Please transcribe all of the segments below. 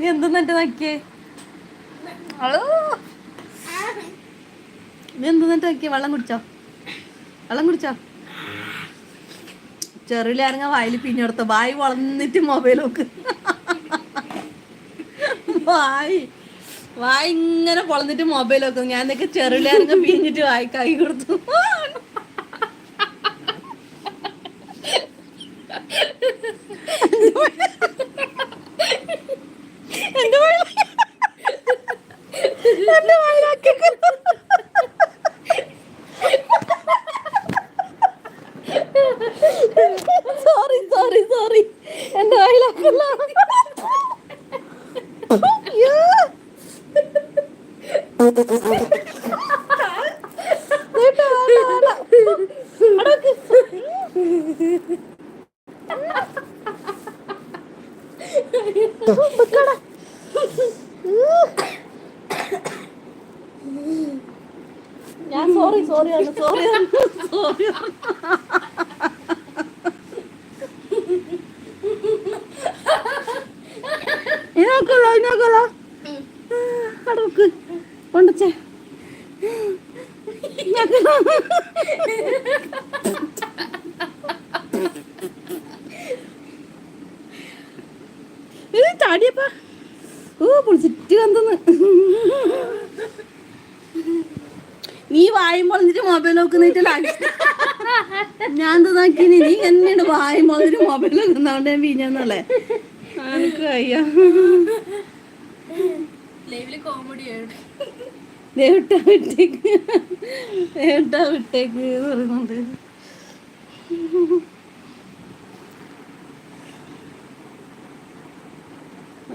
നീ എന്തെന്നിട്ട് നോക്കിയേ? അളോ നീ എന്തെന്നിട്ട് നോക്കിയേ? വെള്ളം കുടിച്ചോ? വെള്ളം കുടിച്ചോ? ചെറുലിറങ്ങ വായിൽ പിന്നെടുത്ത വായി വളർന്നിട്ട് മൊബൈൽ നോക്ക്. വായി. വായി ഇങ്ങനെ പൊളന്നിട്ട് മൊബൈൽ നോക്കും. ഞാൻ എന്തൊക്കെ ചെറുലിറങ്ങ പിഞ്ഞിട്ട് വായി കൈ കൊടുത്തു എന്റെ വായിൽ എന്റെ വായിലാക്കി സോറി സോറി സോറി എന്റെ വായിലാക്കല്ല അയ്യോ. വേണ്ട, വേണ്ട, വേണ്ട. അവിടെ വെക്ക്. വെക്കടാ. ഞാൻ സോറി സോറി സോറി സോറി ഇതിനൊക്കെയല്ല ഇതിനൊക്കെയല്ല അവിടെ നോക്ക് കൊണ്ടച്ചേ. ഇത് ഓ പൊളിച്ചിട്ട് വന്നെന്ന് നീ വായും എന്നിട്ട് മൊബൈൽ നോക്കുന്നിട്ട് ഞാൻ എന്താ നീ എന്നെയാണ് വായും എന്നിട്ട് മൊബൈൽ നോക്കുന്നോണ്ട് ഞാൻ പിന്നെന്നല്ലേ എനിക്ക് വയ്യ ദേവിട്ട വിട്ടേക്ക്. ദേവിട്ട വിട്ടേക്ക് പറയുന്നുണ്ട്.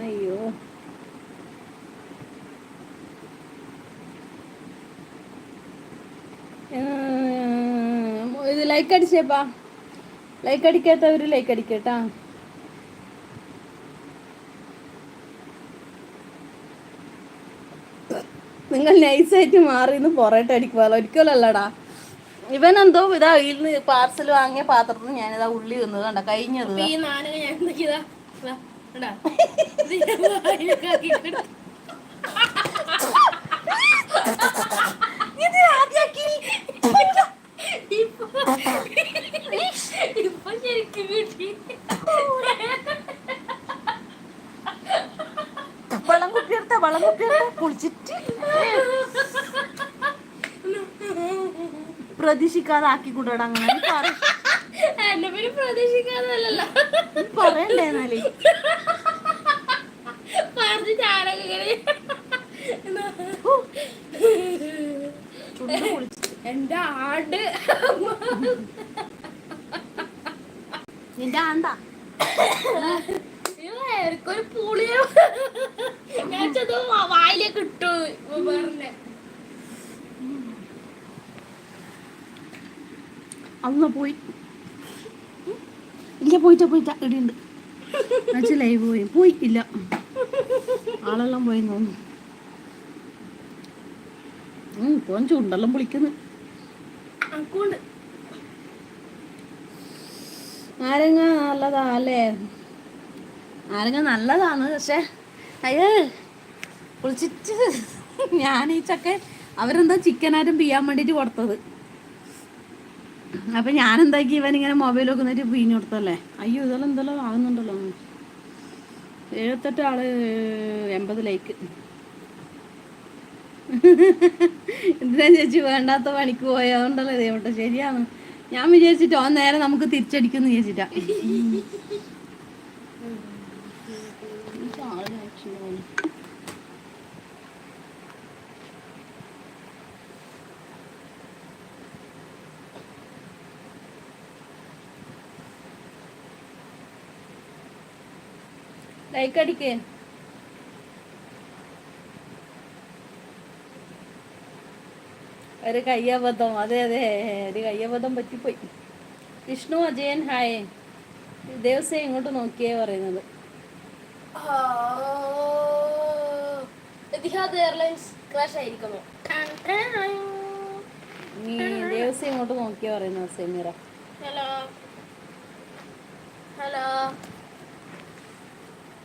അയ്യോ. ഇത് ലൈക്ക് അടിച്ചേപ്പാ. ലൈക്ക് അടിക്കാത്തവര് ലൈക്ക് അടിക്കട്ടാ. നിങ്ങൾ നൈസായിട്ട് മാറിന്ന് പൊറോട്ട അടിക്കുമല്ലോ ഒരിക്കലല്ലടാ. ഇവൻ എന്തോ ഇതാ ഇതിൽ നിന്ന് പാർസൽ വാങ്ങിയ പാത്രത്തിൽ നിന്ന് ഞാനിതാ ഉള്ളി വന്നത് കണ്ട? കഴിഞ്ഞത് ഇപ്പൊ ശരിക്കും നാനക ഞാൻ എന്തൊക്കെയാ ദാ, കണ്ടാ? ഇത് ഞാൻ വായിലൊക്കെ ആക്കിയിട്ട് ഇത് ആദ്യാക്കി. ഇപ്പൊ ഇപ്പൊ ശരിക്കും കിട്ടി വെള്ളം വെള്ളം കുളിച്ചിട്ട് പ്രതീക്ഷിക്കാതെ ആക്കി അങ്ങനെ പറയണ്ടേ എന്നാലേ? എന്റെ ആട്. നിന്റെ ആണ്ടാ? ഒരു പുളിയോ അന്ന് പോയി. ഇല്ല പോയിട്ടാ പോയിട്ടാ. ഇടിയുണ്ട് ലൈവ് പോയി. പോയി ഇല്ല. ആളെല്ലാം പോയി തോന്നുന്നു. ഇപ്പം ചുണ്ടെല്ലാം പൊളിക്കുന്നു. അക്കൗണ്ട് നാരങ്ങ നല്ലതാ അല്ലേ നാരങ്ങ നല്ലതാണ് പക്ഷെ അയ്യേ പൊളിച്ചിട്ട് ഞാൻ ഈ ചക്കൻ അവരെന്താ ചിക്കനാരും പിയാൻ വേണ്ടിട്ട് കൊടുത്തത്. അപ്പൊ ഞാനെന്താക്കി? ഇവൻ ഇങ്ങനെ മൊബൈൽ വെക്കുന്നിട്ട് പിഴിഞ്ഞു കൊടുത്തല്ലേ അയ്യോ ഇതെല്ലാം എന്തെല്ലാം ആകുന്നുണ്ടല്ലോ. എഴുപത്തെട്ട് ആൾ എൺപത് ലൈക്ക് എന്തിനാ ചേച്ചി വേണ്ടാത്ത പണിക്ക് പോയതുകൊണ്ടല്ലേ ദൈവട്ടെ ശരിയാണ്. ഞാൻ വിചാരിച്ചിട്ട് ഓൻ നേരെ നമുക്ക് തിരിച്ചടിക്കുന്നു വിചാരിച്ചിട്ടാ. ലൈക്ക് അടിക്കേ. ഒരു കയ്യബദ്ധം. അതെ അതെ. ഒരു കയ്യബദ്ധം പറ്റിപ്പോയി. വിഷ്ണു അജയൻ ഹായ് ദേവസ്വം ഇങ്ങോട്ട് നോക്കിയേ പറയുന്നത്? എത്തിഹാദ് എയർലൈൻസ് ക്രാഷ് ആയിരിക്കുന്നു. നീ ദേവസ്വം ഇങ്ങോട്ട് നോക്കിയേ പറയുന്നത് സെമീറ? Hello hello